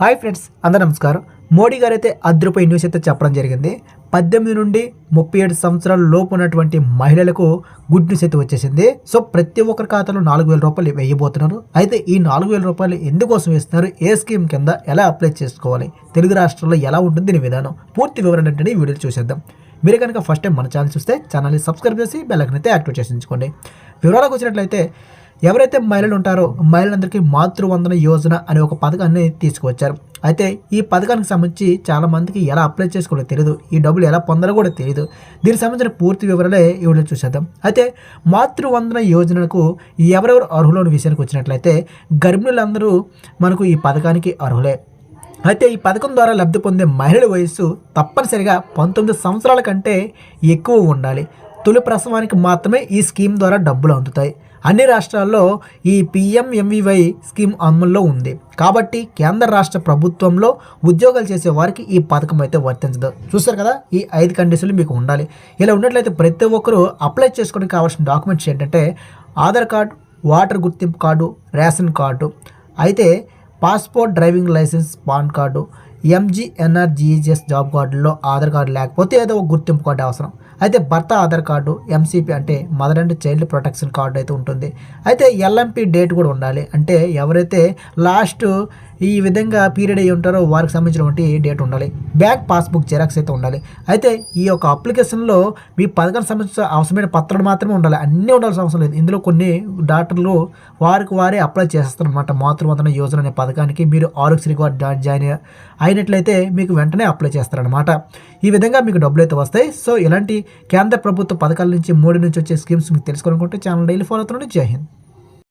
Hi friends అందరూ నమస్కారం. మోడీ గారు అయితే అద్దరుపై న్యూస్ అయితే చెప్పడం జరిగింది. పద్దెనిమిది నుండి ముప్పై ఏడు సంవత్సరాల లోపు ఉన్నటువంటి మహిళలకు గుడ్ న్యూస్ అయితే వచ్చేసింది. సో ప్రతి ఒక్కరి ఖాతాలో నాలుగు వేల రూపాయలు వేయబోతున్నారు. అయితే ఈ నాలుగు వేల రూపాయలు ఎందుకోసం వేస్తున్నారు? ఏ స్కీమ్ కింద ఎలా అప్లై చేసుకోవాలి? తెలుగు రాష్ట్రాల్లో ఎలా ఉంటుంది? దీని విధానం పూర్తి వివరణ అంటే ఈ వీడియో చూసేద్దాం. మీరు కనుక ఫస్ట్ టైం మన ఛానల్ చూస్తే ఛానల్ని సబ్స్క్రైబ్ చేసి బెల్లకనైతే యాక్టివేట్ చేసి వివరాలకు వచ్చినట్లయితే ఎవరైతే మహిళలు ఉంటారో మహిళలందరికీ మాతృవందన యోజన అనే ఒక పథకాన్ని తీసుకువచ్చారు. అయితే ఈ పథకానికి సంబంధించి చాలా మందికి ఎలా అప్లై చేసుకోవాలో తెలియదు ఈ డబ్బులు ఎలా పొందాలో కూడా తెలియదు దీనికి సంబంధించిన పూర్తి వివరాలే ఈ చూసేద్దాం. అయితే మాతృవందన యోజనకు ఎవరెవరు అర్హులు అనే విషయానికి వచ్చినట్లయితే గర్భిణులందరూ మనకు ఈ పథకానికి అర్హులే. అయితే ఈ పథకం ద్వారా లబ్ధి పొందే మహిళల వయస్సు తప్పనిసరిగా పంతొమ్మిది సంవత్సరాల కంటే ఎక్కువ ఉండాలి. తొలి ప్రసవానికి మాత్రమే ఈ స్కీమ్ ద్వారా డబ్బులు అందుతాయి. అన్ని రాష్ట్రాల్లో ఈ పిఎంఎంవివై స్కీమ్ అమల్లో ఉంది. కాబట్టి కేంద్ర రాష్ట్ర ప్రభుత్వంలో ఉద్యోగాలు చేసే వారికి ఈ పథకం అయితే వర్తించదు. చూస్తారు కదా? ఈ ఐదు కండిషన్లు మీకు ఉండాలి. ఇలా ఉన్నట్లయితే ప్రతి ఒక్కరూ అప్లై చేసుకోవడానికి కావాల్సిన డాక్యుమెంట్స్ ఏంటంటే ఆధార్ కార్డు వాటర్ గుర్తింపు కార్డు రేషన్ కార్డు అయితే passport driving licence pan card MGNREGS job కార్డులో ఆధార్ కార్డు లేకపోతే ఏదో ఒక గుర్తింపు కార్డు అవసరం. అయితే భర్త ఆధార్ కార్డు ఎంసీపీ అంటే mother and child protection card అయితే ఉంటుంది. అయితే ఎల్ఎంపీ డేట్ కూడా ఉండాలి. అంటే ఎవరైతే లాస్ట్ ఈ విధంగా పీరియడ్ అయ్యి ఉంటారో వారికి సంబంధించినటువంటి డేట్ ఉండాలి. బ్యాంక్ పాస్బుక్ జెరాక్స్ అయితే ఉండాలి. అయితే ఈ యొక్క అప్లికేషన్లో మీ పథకానికి సంబంధించిన అవసరమైన పత్రాలు మాత్రమే ఉండాలి. అన్నీ ఉండాల్సిన అవసరం లేదు. ఇందులో కొన్ని డాక్టర్లు వారికి వారే అప్లై చేస్తారనమాట మాతృవందన యోజన అనే పథకానికి మీరు ఆరోగ్యశ్రీ కార్డు జాయిన్ అయినట్లయితే మీకు వెంటనే అప్లై చేస్తారనమాట ఈ విధంగా మీకు డబ్బులు అయితే వస్తాయి. సో ఇలాంటి కేంద్ర ప్రభుత్వ పథకాల నుంచి మోడీ నుంచి వచ్చే స్కీమ్స్ మీకు తెలుసుకోవాలనుకుంటే ఛానల్ డైలీ ఫాలో అవుతున్నాడు జై హింద్.